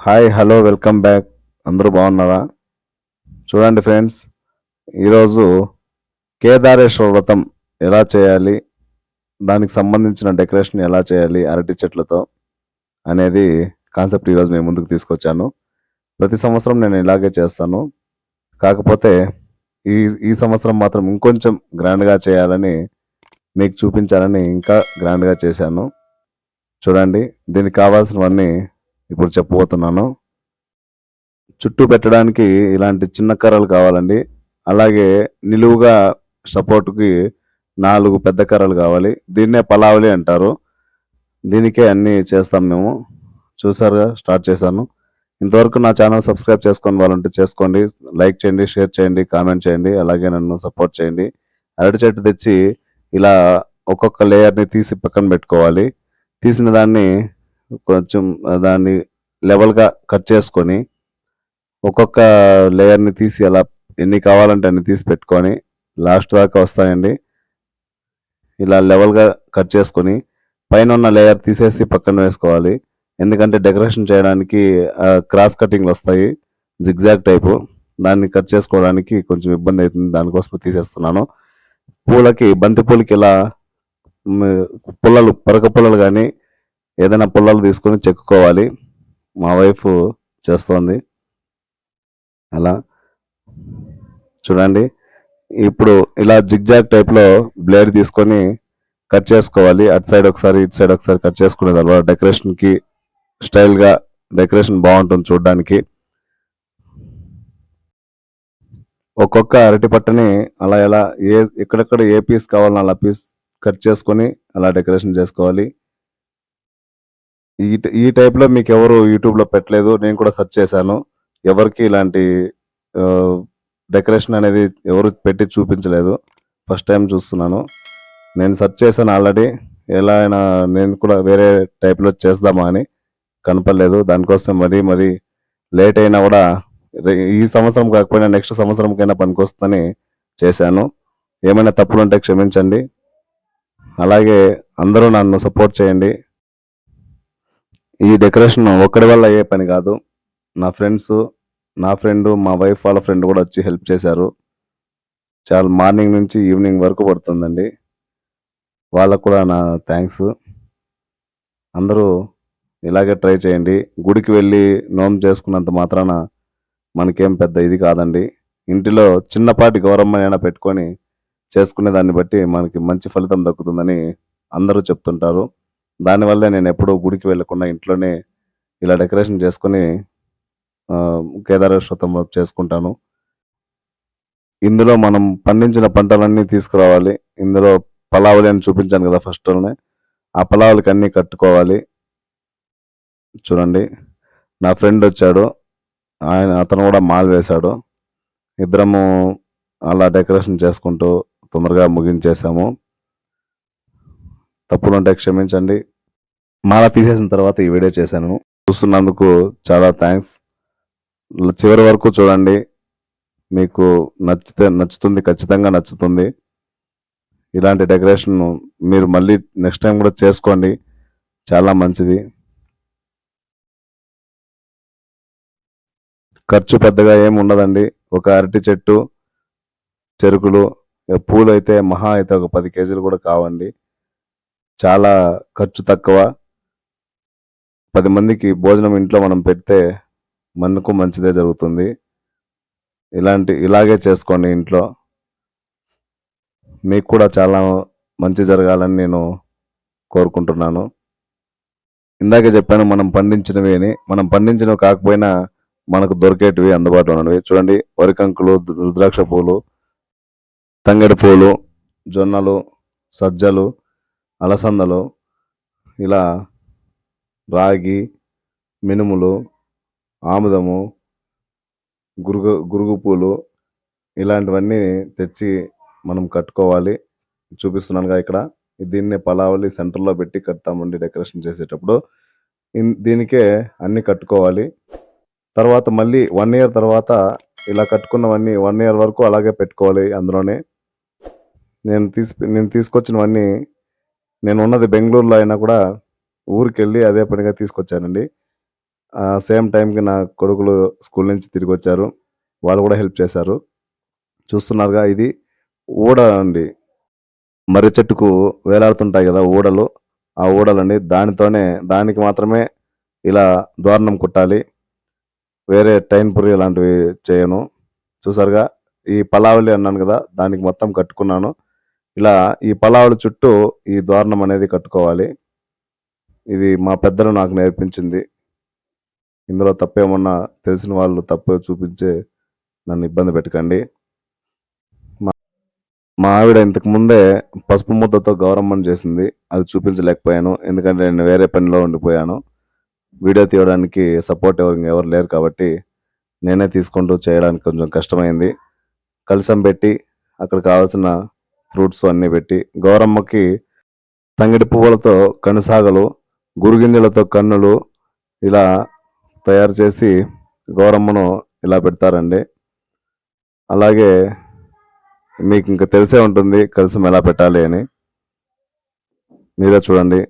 Hi hello welcome back అందరూ బాగున్నారా? చూడండి ఫ్రెండ్స్ ఈరోజు కేదారేశ్వర వ్రతం ఎలా చేయాలి దానికి సంబంధించిన డెకరేషన్ ఎలా చేయాలి అరటి చెట్లతో అనేది కాన్సెప్ట్ ఈరోజు మేము ముందుకు తీసుకొచ్చాను. ప్రతి సంవత్సరం నేను ఇలాగే చేస్తాను. కాకపోతే ఈ ఈ సంవత్సరం మాత్రం ఇంకొంచెం గ్రాండ్గా చేయాలని మీకు చూపించాలని ఇంకా గ్రాండ్గా చేశాను. చూడండి దీనికి కావాల్సినవన్నీ ఇప్పుడు చెప్పబోతున్నాను. చుట్టూ పెట్టడానికి ఇలాంటి చిన్న కర్రలు కావాలండి. అలాగే నిలువుగా సపోర్ట్కి నాలుగు పెద్ద కర్రలు కావాలి. దీన్నే పలావలి అంటారు. దీనికే అన్నీ చేస్తాం మేము. చూసారుగా స్టార్ట్ చేశాను. ఇంతవరకు నా ఛానల్ సబ్స్క్రైబ్ చేసుకొని వాళ్ళంటే చేసుకోండి. లైక్ చేయండి షేర్ చేయండి కామెంట్ చేయండి అలాగే నన్ను సపోర్ట్ చేయండి. అరటి చెట్టు తెచ్చి ఇలా ఒక్కొక్క లేయర్ని తీసి పక్కన పెట్టుకోవాలి. తీసిన దాన్ని కొంచెం దాన్ని లెవెల్గా కట్ చేసుకొని ఒక్కొక్క లేయర్ని తీసి అలా ఎన్ని కావాలంటే అన్ని తీసి పెట్టుకొని లాస్ట్ దాకా వస్తాయండి. ఇలా లెవెల్గా కట్ చేసుకొని పైన ఉన్న లేయర్ తీసేసి పక్కన వేసుకోవాలి. ఎందుకంటే డెకరేషన్ చేయడానికి క్రాస్ కటింగ్లు వస్తాయి. జిగ్జాగ్ టైపు దాన్ని కట్ చేసుకోవడానికి కొంచెం ఇబ్బంది అవుతుంది. దానికోసం తీసేస్తున్నాను. పూలకి బంతి పూలకి ఇలా పుల్లలు పరక పుల్లలు కానీ ఏదైనా పుల్లలు తీసుకొని చెక్కుకోవాలి. మా వైఫ్ చేస్తోంది. అలా. చూడండి. ఇప్పుడు ఇలా జిగ్జాగ్ టైప్లో బ్లేడ్ తీసుకొని కట్ చేసుకోవాలి. అటు సైడ్ ఒకసారి ఇటు సైడ్ ఒకసారి కట్ చేసుకునే తర్వాత డెకరేషన్కి స్టైల్గా డెకరేషన్ బాగుంటుంది చూడడానికి. ఒక్కొక్క అరటి పట్టని అలా ఎలా ఏ ఎక్కడెక్కడ ఏ పీస్ కావాలన్నా అలా పీస్ కట్ చేసుకొని అలా డెకరేషన్ చేసుకోవాలి. ఈ ఈ టైప్లో మీకు ఎవరు యూట్యూబ్లో పెట్టలేదు నేను కూడా సెర్చ్ చేశాను. ఎవరికి ఇలాంటి డెకరేషన్ అనేది ఎవరు పెట్టి చూపించలేదు. ఫస్ట్ టైం చూస్తున్నాను. నేను సెర్చ్ చేశాను ఆల్రెడీ. ఎలా అయినా నేను కూడా వేరే టైప్లో చేద్దామా అని కనపడలేదు. దానికోసమే మరీ మరీ లేట్ అయినా కూడా ఈ సంవత్సరం కాకపోయినా నెక్స్ట్ సంవత్సరంకైనా పనికొస్తుందని చేశాను. ఏమైనా తప్పులు ఉంటే క్షమించండి. అలాగే అందరూ నన్ను సపోర్ట్ చేయండి. ఈ డెకరేషన్ ఒక్కడి వల్ల అయ్యే పని కాదు. నా ఫ్రెండ్స్ నా ఫ్రెండ్ మా వైఫ్ వాళ్ళ ఫ్రెండ్ కూడా వచ్చి హెల్ప్ చేశారు. చాలా మార్నింగ్ నుంచి ఈవినింగ్ వరకు పడుతుందండి. వాళ్ళకు కూడా నా థ్యాంక్స్ అందరూ ఇలాగే ట్రై చేయండి. గుడికి వెళ్ళి నోమ్ చేసుకున్నంత మాత్రాన మనకేం పెద్ద ఇది కాదండి. ఇంటిలో చిన్నపాటి గౌరమ్మనైనా పెట్టుకొని చేసుకునే దాన్ని బట్టి మనకి మంచి ఫలితం దక్కుతుందని అందరూ చెప్తుంటారు. దానివల్లే నేను ఎప్పుడూ గుడికి వెళ్ళకుండా ఇంట్లోనే ఇలా డెకరేషన్ చేసుకొని కేదారేశ్వతం చేసుకుంటాను. ఇందులో మనం పండించిన పంటలన్నీ తీసుకురావాలి. ఇందులో పలావులు అని చూపించాను కదా ఫస్ట్లోనే ఆ పలావలికి అన్నీ కట్టుకోవాలి. చూడండి. నా ఫ్రెండ్ వచ్చాడు. ఆయన అతను కూడా మాల్ వేశాడు. ఇద్దరము అలా డెకరేషన్ చేసుకుంటూ తొందరగా ముగించేసాము. తప్పులుంటే క్షమించండి. మాల తీసేసిన తర్వాత ఈ వీడియో చేశాను. చూస్తున్నందుకు చాలా థ్యాంక్స్ చివరి వరకు చూడండి. మీకు నచ్చితే నచ్చుతుంది ఖచ్చితంగా నచ్చుతుంది. ఇలాంటి డెకరేషన్ మీరు మళ్ళీ నెక్స్ట్ టైం కూడా చేసుకోండి. చాలా మంచిది. ఖర్చు పెద్దగా ఏమి ఉండదండి. ఒక అరటి చెట్టు చెరుకులు పూలు అయితే మహా అయితే ఒక పది కేజీలు కూడా కావండి. చాలా ఖర్చు తక్కువ. పది మందికి భోజనం ఇంట్లో మనం పెడితే మనకు మంచిదే జరుగుతుంది. ఇలాంటి ఇలాగే చేసుకోండి ఇంట్లో. మీకు కూడా చాలా మంచి జరగాలని నేను కోరుకుంటున్నాను. ఇందాకే చెప్పాను మనం పండించినవి అని. మనం పండించినవి కాకపోయినా మనకు దొరికేటివి అందుబాటులో ఉన్నవి. చూడండి వరికంకులు రుద్రాక్ష పూలు తంగడి పూలు జొన్నలు సజ్జలు అలసందలు ఇలా రాగి మినుములు ఆముదము గురుగు గురుగు పూలు ఇలాంటివన్నీ తెచ్చి మనం కట్టుకోవాలి. చూపిస్తున్నానుగా ఇక్కడ. దీన్నే పలావలి సెంటర్లో పెట్టి కడతామండి డెకరేషన్ చేసేటప్పుడు. దీనికే అన్నీ కట్టుకోవాలి. తర్వాత మళ్ళీ వన్ ఇయర్ తర్వాత ఇలా కట్టుకున్నవన్నీ వన్ ఇయర్ వరకు అలాగే పెట్టుకోవాలి అందులోనే. నేను తీసి నేను తీసుకొచ్చినవన్నీ నేను ఉన్నది బెంగళూరులో అయినా కూడా ఊరికి వెళ్ళి అదే పనిగా తీసుకొచ్చానండి. సేమ్ టైంకి నా కొడుకులు స్కూల్ నుంచి తిరిగి వచ్చారు వాళ్ళు కూడా హెల్ప్ చేశారు. చూస్తున్నారుగా ఇది ఊడ అండి. మర్రి చెట్టుకు వేలాడుతుంటాయి కదా ఊడలు ఆ ఊడలండి దానితోనే దానికి మాత్రమే ఇలా దోరణం కుట్టాలి. వేరే టైన్ పురి లాంటివి చేయను. చూసారుగా ఈ పలావలి అన్నాను కదా దానికి మొత్తం కట్టుకున్నాను. ఇలా ఈ పలావుల చుట్టూ ఈ ద్వారణం అనేది కట్టుకోవాలి. ఇది మా పెద్దలు నాకు నేర్పించింది. ఇందులో తప్పేమన్నా తెలిసిన వాళ్ళు తప్పు చూపించే నన్ను ఇబ్బంది పెట్టకండి. మా మా ఆవిడ ఇంతకు ముందే పసుపు ముద్దతో గౌరమ్మని చేసింది. అది చూపించలేకపోయాను. ఎందుకంటే నేను వేరే పనిలో ఉండిపోయాను. వీడియో తీయడానికి సపోర్ట్ ఎవరు ఎవరు లేరు కాబట్టి నేనే తీసుకుంటూ చేయడానికి కొంచెం కష్టమైంది. కలిసం పెట్టి అక్కడ కావాల్సిన ఫ్రూట్స్ అన్నీ పెట్టి గౌరమ్మకి తంగిడి పువ్వులతో కనుసాగలు గురుగింజలతో కన్నులు ఇలా తయారు చేసి గౌరమ్మను ఇలా పెడతారండి. అలాగే మీకు ఇంకా తెలిసే ఉంటుంది కలిసి ఎలా పెట్టాలి అని. మీరే చూడండి.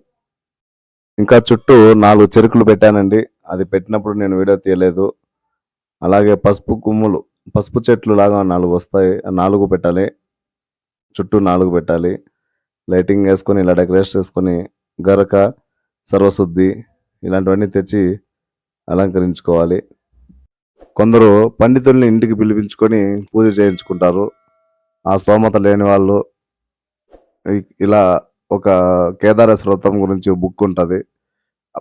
ఇంకా చుట్టూ నాలుగు చెరుకులు పెట్టానండి. అది పెట్టినప్పుడు నేను వీడియో తీయలేదు. అలాగే పసుపు గుమ్ములు పసుపు చెట్లు లాగా నాలుగు వస్తాయి నాలుగు పెట్టాలి. చుట్టూ నాలుగు పెట్టాలి. లైటింగ్ వేసుకొని ఇలా డెకరేట్ చేసుకొని గరక సర్వశుద్ధి ఇలాంటివన్నీ తెచ్చి అలంకరించుకోవాలి. కొందరు పండితుల్ని ఇంటికి పిలిపించుకొని పూజ చేయించుకుంటారు. ఆ స్తోమత లేని వాళ్ళు ఇలా ఒక కేదారేశ్వర వ్రతం గురించి బుక్ ఉంటుంది.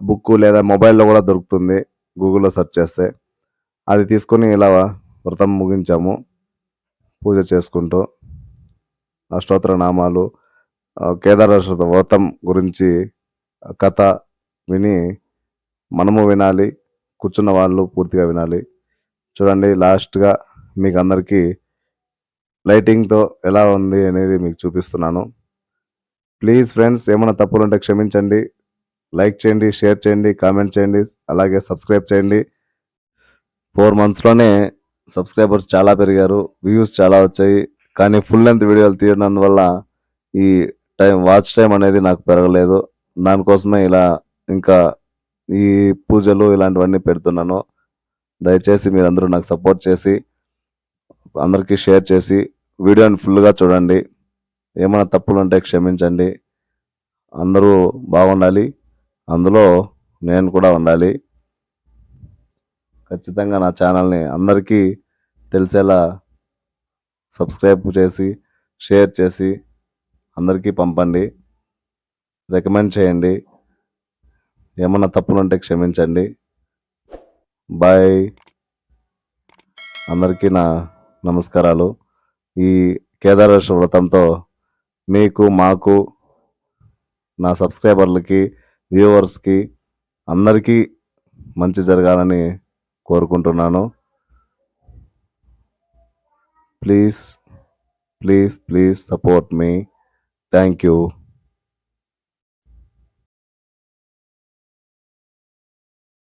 బుక్ లేదా మొబైల్లో కూడా దొరుకుతుంది. గూగుల్లో సెర్చ్ చేస్తే అది తీసుకొని ఇలా వ్రతం ముగించాము. పూజ చేసుకుంటూ. అష్టోత్తర నామాలు ఆ, కేదారేశ్వర వ్రతం గురించి కథ విని మనము వినాలి కూర్చున్న వాళ్ళు పూర్తిగా వినాలి. చూడండి లాస్ట్గా మీకు అందరికీ లైటింగ్తో ఎలా ఉంది అనేది మీకు చూపిస్తున్నాను. ప్లీజ్ ఫ్రెండ్స్ ఏమైనా తప్పులు ఉంటే క్షమించండి. లైక్ చేయండి షేర్ చేయండి కామెంట్ చేయండి అలాగే సబ్స్క్రైబ్ చేయండి. ఫోర్ మంత్స్లోనే సబ్స్క్రైబర్స్ చాలా పెరిగారు వ్యూస్ చాలా వచ్చాయి. కానీ ఫుల్ లెంత్ వీడియోలు తీయనందువల్ల ఈ టైం వాచ్ టైం అనేది నాకు పెరగలేదు. దానికోసమే ఇలా ఇంకా ఈ పూజలు ఇలాంటివన్నీ పెడుతున్నాను. దయచేసి మీరందరూ నాకు సపోర్ట్ చేసి అందరికీ షేర్ చేసి వీడియోని ఫుల్గా చూడండి. ఏమైనా తప్పులు ఉంటే క్షమించండి. అందరూ బాగుండాలి. అందులో నేను కూడా ఉండాలి. ఖచ్చితంగా నా ఛానల్ని అందరికీ తెలిసేలా సబ్స్క్రైబ్ చేసి షేర్ చేసి అందరికీ పంపండి. రికమెండ్ చేయండి. ఏమన్నా తప్పులు ఉంటే క్షమించండి. బాయ్. అందరికీ నా నమస్కారాలు. ఈ కేదారేశ్వర వ్రతంతో మీకు మాకు నా సబ్స్క్రైబర్లకి వ్యూవర్స్కి అందరికీ మంచి జరగాలని కోరుకుంటున్నాను. Please please please support me thank you